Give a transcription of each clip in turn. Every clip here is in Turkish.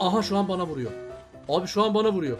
Aha şu an bana vuruyor. Abi şu an bana vuruyor.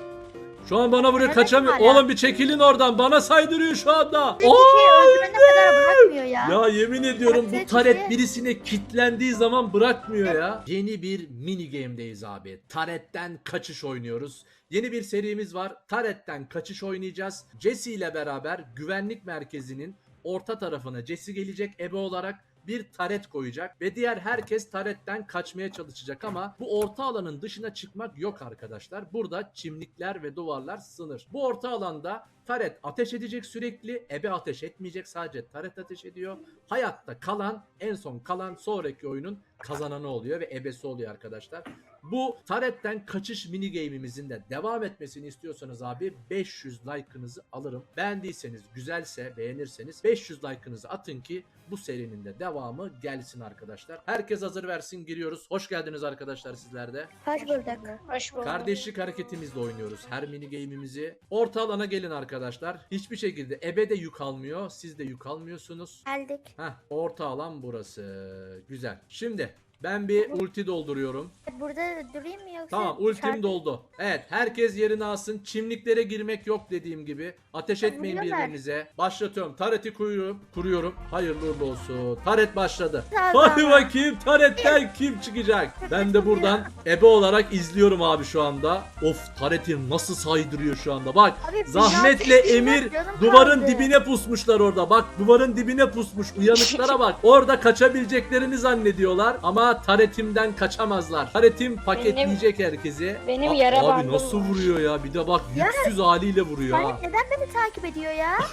Şu an bana vuruyor Evet, kaçamıyor. hala. Oğlum bir çekilin oradan. Bana saydırıyor şu anda. Bir kişiyi öldürene kadar bırakmıyor ya. Ya yemin ediyorum bu Taret birisine kitlendiği zaman bırakmıyor ya. Yeni bir mini game'deyiz abi. Taretten kaçış oynuyoruz. Yeni bir serimiz var. Taretten kaçış oynayacağız. Jesse ile beraber güvenlik merkezinin orta tarafına Jesse gelecek ebe olarak bir taret koyacak ve diğer herkes taretten kaçmaya çalışacak ama bu orta alanın dışına çıkmak yok arkadaşlar. Burada çimlikler ve duvarlar sınır. Bu orta alanda taret ateş edecek sürekli. Ebe ateş etmeyecek sadece taret ateş ediyor. Hayatta kalan en son kalan sonraki oyunun kazananı oluyor ve ebesi oluyor arkadaşlar. Bu taretten kaçış mini game'imizin de devam etmesini istiyorsanız abi 500 like'ınızı alırım. Beğendiyseniz, güzelse, beğenirseniz 500 like'ınızı atın ki bu serinin de devamı gelsin arkadaşlar. Herkes hazır versin giriyoruz. Hoş geldiniz arkadaşlar sizler de. Hoş bulduk. Hoş bulduk. Kardeşlik hareketimizle oynuyoruz her mini game'imizi. Orta alana gelin arkadaşlar. Hiçbir şekilde ebe de yük almıyor. Siz de yük almıyorsunuz. Geldik. Heh, orta alan burası. Güzel. Şimdi ben bir ulti dolduruyorum. Burada durayım mı yoksa? Tamam ultim doldu. Evet herkes yerine alsın. Çimliklere girmek yok dediğim gibi. Ateş etmeyin Vuruyorlar. birbirinize. Başlatıyorum. Tareti kuruyorum. Kuruyorum. Hayırlı uğurlu olsun. Taret başladı. Sağ ol, Hadi sağ ol. bakayım taretten kim çıkacak? Ben de buradan ebe olarak izliyorum abi şu anda. Of tareti nasıl saydırıyor şu anda. Bak Abi, Zahmetle Emir canım duvarın kaldı. dibine pusmuşlar orada. Bak duvarın dibine pusmuş. Uyanıklara bak. Orada kaçabileceklerini zannediyorlar ama taretimden kaçamazlar. Taretim paketleyecek herkesi. benim Aa, yara Abi bandım nasıl var. vuruyor ya? Bir de bak yüksüz haliyle vuruyor ha. Neden beni takip ediyor ya?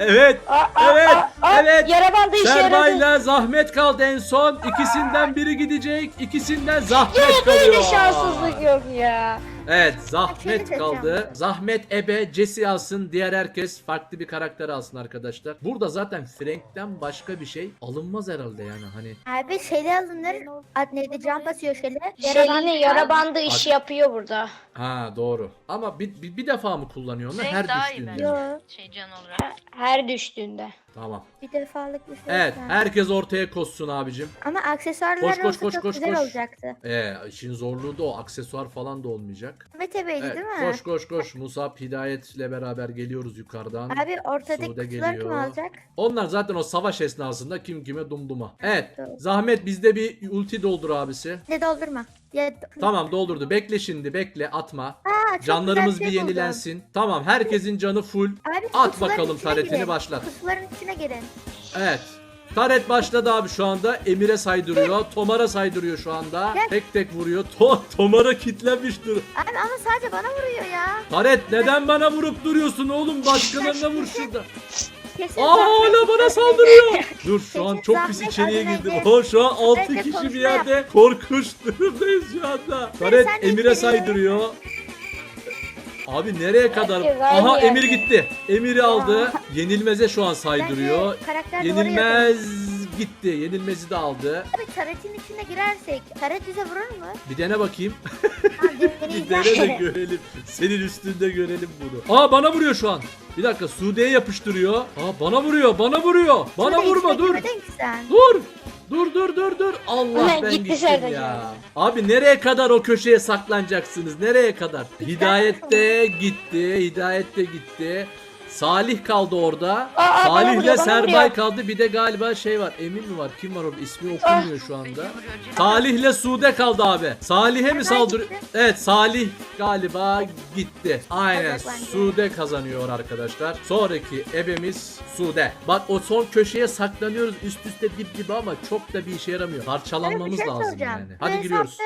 Evet. Aa, aa, Evet, aa, aa, evet. Yara bandı işe yaradı. Serbayla Zahmet kaldı en son. İkisinden biri gidecek. ikisinden Zahmet kalıyor. Böyle şanssızlık yok ya. Evet Zahmet kaldı. Zahmet Ebe, Jesse alsın. Diğer herkes farklı bir karakter alsın arkadaşlar. Burada zaten Frank'ten başka bir şey alınmaz herhalde yani hani. Abi şeyde alınır. Ad neydi? Can basıyor şöyle. Şelinin yara bandı işi yapıyor burada. Ha doğru. Ama bir, bir, bir defa mı kullanıyor onu? Frank Her daha iyi düştüğünde. bence. mi? Şey can olarak. Her düştüğünde. Tamam. Bir defalık bir şey. Evet yani. herkes ortaya koşsun abicim. Ama aksesuarlar Koş, koş, olsa koş, çok koş, güzel koş. olacaktı. Ee, işin zorluğu da o. Aksesuar falan da olmayacak. Mete Bey'di Evet, değil mi? koş koş koş. Musab Hidayet'le beraber geliyoruz yukarıdan. Abi ortadaki Sude kutuları kim geliyor. alacak? Onlar zaten o savaş esnasında kim kime dumduma. Evet. Doğru. Zahmet bizde bir ulti doldur abisi. Ne doldurma. Ya, Tamam doldurdu. Bekle şimdi bekle atma. Aa, çok Canlarımız güzel bir şey buldum. yenilensin. Tamam herkesin canı full. Abi, At kutuların bakalım içine taretini girin. başlat. Kutuların içine girin. Evet. Taret başladı abi şu anda. Emir'e saydırıyor. Tomar'a saydırıyor şu anda. Gel. Tek tek vuruyor. To Tomar'a kitlenmiştir. Abi ama sadece bana vuruyor ya. Taret neden bana vurup duruyorsun oğlum? Başkalarına vur şurada. Kesin Aa hala bana saldırıyor. Dur şu an çok pis içeriye girdim. O şu an 6 Sürekli kişi bir yerde korkunç durumdayız şu anda. Taret Emir'e saydırıyor. Abi nereye kadar? Herkes aynı Aha yerde. Emir gitti. Emir'i aldı. Yenilmez'e şu an saydırıyor. Bence karakter. Yenilmez gitti. Yenilmez'i de aldı. Abi taretin içine girersek taret bize vurur mu? Bir dene bakayım. Abi bir dene de görelim. Senin üstünde görelim bunu. Aa bana vuruyor şu an. Bir dakika Sude'ye yapıştırıyor. Aa bana vuruyor. Bana vuruyor. Bana vurma dur. sen. Dur. Dur dur dur dur. Allah Ulan ben gitti gittim ya. ya. Abi nereye kadar o köşeye saklanacaksınız? Nereye kadar? Hidayet de gitti. Hidayet de gitti. Salih kaldı orada. Aa, Salih'le Serbay kaldı. Bir de galiba şey var. Emin mi var? Kim var orada? İsmi okunmuyor şu anda. Salih'le Sude kaldı abi. Salih'e mi saldırıyor? Evet Salih galiba gitti. Aynen. Sude kazanıyor arkadaşlar. Sonraki ebemiz Sude. Bak o son köşeye saklanıyoruz üst üste dip dibe ama çok da bir işe yaramıyor. Parçalanmamız şey lazım soracağım. yani. Hadi giriyoruz.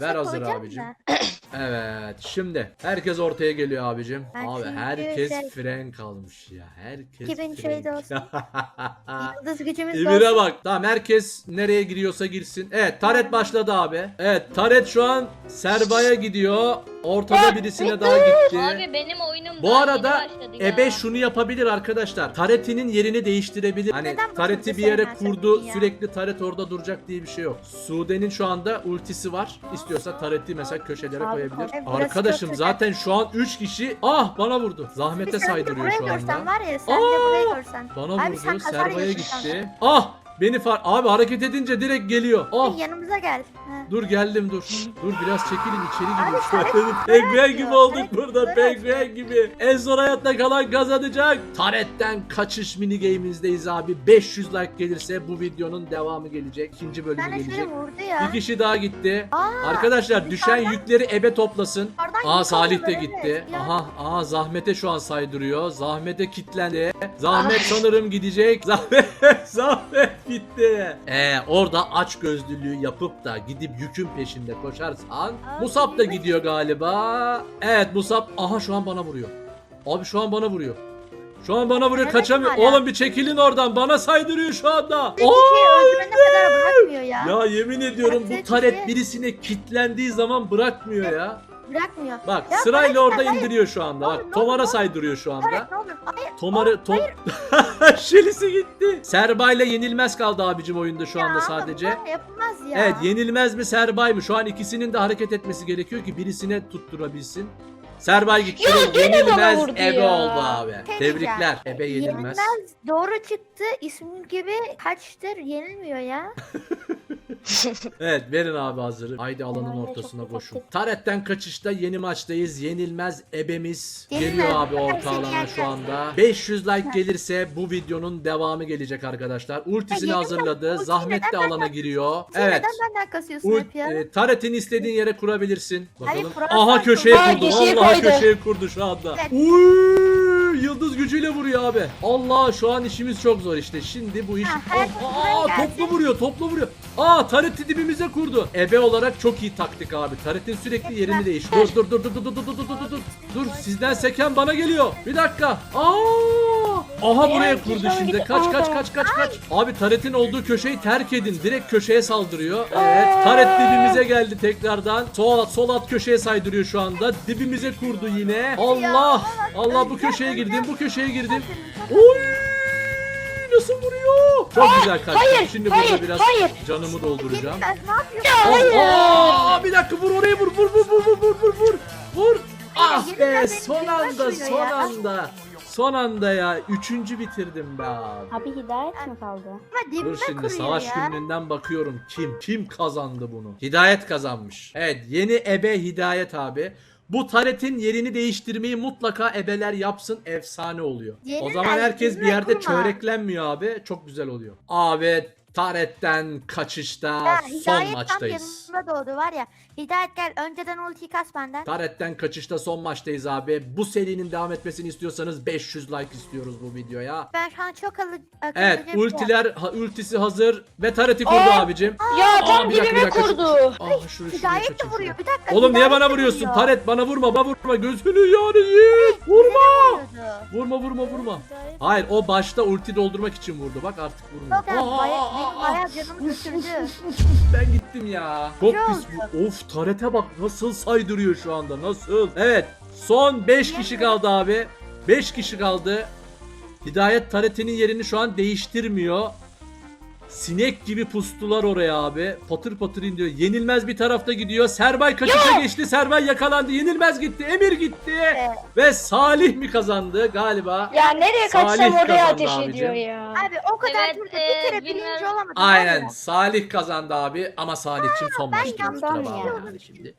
Ver hazır abicim. Evet şimdi herkes ortaya geliyor abicim. Ben Abi herkes şey- fren kalmış ya. Herkes 2000 de fren. olsun. Yıldız gücümüz de Emir'e olsun. bak. Tamam herkes nereye giriyorsa girsin. Evet Taret başladı abi. Evet Taret şu an Serba'ya gidiyor. Ortada birisine daha gitti. Abi benim oyunum Bu daha arada yeni başladı ya. Ebe şunu yapabilir arkadaşlar. Taretinin yerini değiştirebilir. Hani Neden bu Taret'i bir yere kurdu. ya? Sürekli Taret orada duracak diye bir şey yok. Sude'nin şu anda ultisi var. İstiyorsa Taret'i mesela köşelere Abi, koyabilir. evet, burası Arkadaşım çok zaten şu an 3 kişi ah bana vurdu. Zahmete sen de saydırıyor buraya şu görsen anda. var ya sen de Aa! buraya görsen. Bana Abi vurdu. sen hasar Serba'ya yedin gitti. kanka. Ah Beni far... Abi hareket edince direkt geliyor. Oh. Yanımıza gel. Ha. Dur geldim dur. Dur biraz çekilin içeri girin. Bir penguen gibi olduk burada penguen gibi. En son hayatta kalan kazanacak. Taret'ten kaçış mini game'izdeyiz abi. 500 like gelirse bu videonun devamı gelecek. İkinci bölümü Ben de şöyle gelecek. vurdu ya. Bir kişi daha gitti. Aa, Arkadaşlar düşen yükleri ebe toplasın. Oradan Aa Salih de gitti. evet. Ya. Aha aha Zahmet'e şu an saydırıyor. Zahmet'e kitlendi. Zahmet sanırım gidecek. Zahmet Zahmet gitti. Ee orada aç gözlülüğü yapıp da gidip yükün peşinde koşarsan Musab da gidiyor galiba. Evet Musab aha şu an bana vuruyor. Abi şu an bana vuruyor. Şu an bana vuruyor Evet, kaçamıyor. hala. Oğlum bir çekilin oradan. Bana saydırıyor şu anda. Kişiyi öldürene kadar bırakmıyor ya. Ya yemin ediyorum bu taret birisine kitlendiği zaman bırakmıyor ya. Bırakmıyor. Bak Ya sırayla orada indiriyor şu anda. Oğlum, Bak ne Tomar'a olur, saydırıyor şu anda. Evet ne olur. Hayır. Tomar'ı Tom Şelisi gitti. Serbay'la yenilmez kaldı abicim oyunda şu anda ya, sadece. ama Yapılmaz ya. Evet yenilmez mi Serbay mı? Şu an ikisinin de hareket etmesi gerekiyor ki birisine tutturabilsin. Serbay gitti. Ya yenilmez Ebe ya. oldu abi. Tebrikler. diyeceğim, Ebe yenilmez. Doğru çıktı. İsmin gibi kaçtır yenilmiyor ya. Evet verin abi hazırı. Haydi alanın ortasına koşun. Taret'ten kaçışta yeni maçtayız. Yenilmez ebemiz Yenilmez. geliyor abi orta alana şu anda. 500 like gelirse bu videonun devamı gelecek arkadaşlar. Ultisini hazırladı. Zahmet de alana giriyor. Evet. neden benden kasıyorsun Ult, hep ya? e, taretini istediğin yere kurabilirsin. Hayır, Bakalım. Aha köşeye kurdu. köşeye Vallahi koydu. köşeye kurdu şu anda. Evet. Uy, yıldız gücüyle vuruyor abi. Allah şu an işimiz çok zor işte. Şimdi bu iş Ha, Aa, toplu vuruyor, toplu vuruyor. Aa Tareti dibimize kurdu. Ebe olarak çok iyi taktik abi. Taret'in sürekli yerini değiş. Dur dur dur dur dur dur dur dur dur dur dur. Dur sizden seken bana geliyor. Bir dakika. Aa! Aha buraya kurdu şimdi. Kaç kaç kaç kaç kaç. Abi taretin olduğu köşeyi terk edin. Direkt köşeye saldırıyor. Evet. Taret dibimize geldi tekrardan. Sol at, sol at köşeye saydırıyor şu anda. Dibimize kurdu yine. Allah. Allah bu köşeye girdim. Bu köşeye girdim. Oy nasıl vuruyor? Çok hayır, güzel kaçtı. Hayır, Şimdi hayır, burada biraz hayır. canımı dolduracağım. Ne yapıyorsun? Aa, bir dakika vur oraya vur vur vur vur vur vur vur. Vur. Ah be son anda son anda. Son anda ya. Üçüncü bitirdim be abi. Abi hidayet mi kaldı? Ama dibime Dur şimdi kuruyor savaş ya. günlüğünden bakıyorum kim kim kazandı bunu. Hidayet kazanmış. Evet yeni ebe Hidayet abi. Bu taretin yerini değiştirmeyi mutlaka ebeler yapsın efsane oluyor. o Yenilmez, zaman herkes bir yerde kurma. çöreklenmiyor abi. Çok güzel oluyor. Abi taretten kaçışta Ya, son Hidayet tam maçtayız. yanımda doğdu var ya. Hidayet gel önceden ultiyi kas benden. Taretten kaçışta son maçtayız abi. Bu serinin devam etmesini istiyorsanız 500 like istiyoruz bu videoya. Ben şu an çok akıllı, akıllıca Evet bir şey ultiler ha, ultisi hazır ve tareti kurdu Aa! abicim. Ya Aa, tam bir dakika, bir dibime dakika. kurdu. Ah şunu şuraya Hidayet de vuruyor bir dakika. Oğlum niye Hidayet bana de vuruyorsun? vuruyor. Taret bana vurma, bana vurma. Gözünü yani yiyeyim. Vurma. Vuruyordu. Vurma vurma vurma. Hayır o başta ulti doldurmak için vurdu. Bak artık vurmuyor. Yok ya Aa, aa, benim aa. bayağı canımı götürdü. Ben gittim ya. Çok Ne pis bu. Of tarete bak nasıl saydırıyor şu anda nasıl. Evet son 5 kişi kaldı abi. 5 kişi kaldı. Hidayet taretinin yerini şu an değiştirmiyor. Sinek gibi pustular oraya abi. Patır patır indiriyor. Yenilmez bir tarafta gidiyor. Serbay kaçışa geçti. Serbay yakalandı. Yenilmez gitti. Emir gitti. Ve Salih mi kazandı galiba? Ya nereye Salih kaçsam oraya kazandı ateş abicim. ediyor ya. Abi o kadar Evet, turda bir e, kere birinci bilmiyorum. olamadım. Aynen. Salih kazandı abi. Ama Salih'cim son maçtı. yanlış Kusura bakma ya. yani şimdi.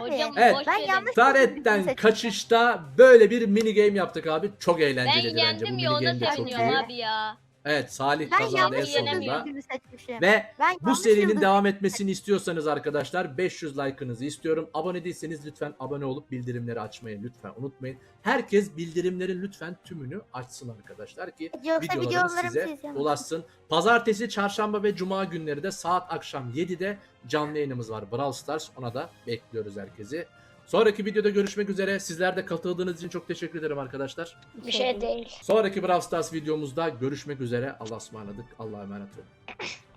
Abi. Hocam Evet. boş Ben verin. yanlış Taret'ten seçmişim. kaçışta böyle bir mini game yaptık abi. Çok Ben eğlenceliydi bence. Bu yendim mini ya ona game de çok seviniyorum iyi. abi ya. Evet Salih Ben kazandı en yanlış sonunda. seçmişim. Ve Ben bu yanlış serinin devam etmesini istiyorsanız arkadaşlar 500 like'ınızı istiyorum. Abone değilseniz lütfen abone olup bildirimleri açmayı lütfen unutmayın. Herkes bildirimlerin lütfen tümünü açsın arkadaşlar ki Yoksa videolarımız videolarım size izleyemem. ulaşsın. Pazartesi, çarşamba ve cuma günleri de saat akşam 7'de canlı yayınımız var. Brawl Stars ona da bekliyoruz herkesi. Sonraki videoda görüşmek üzere. Sizler de katıldığınız için çok teşekkür ederim arkadaşlar. Bir şey değil. Sonraki Brawl Stars videomuzda görüşmek üzere. Allah'a ısmarladık. Allah'a emanet olun.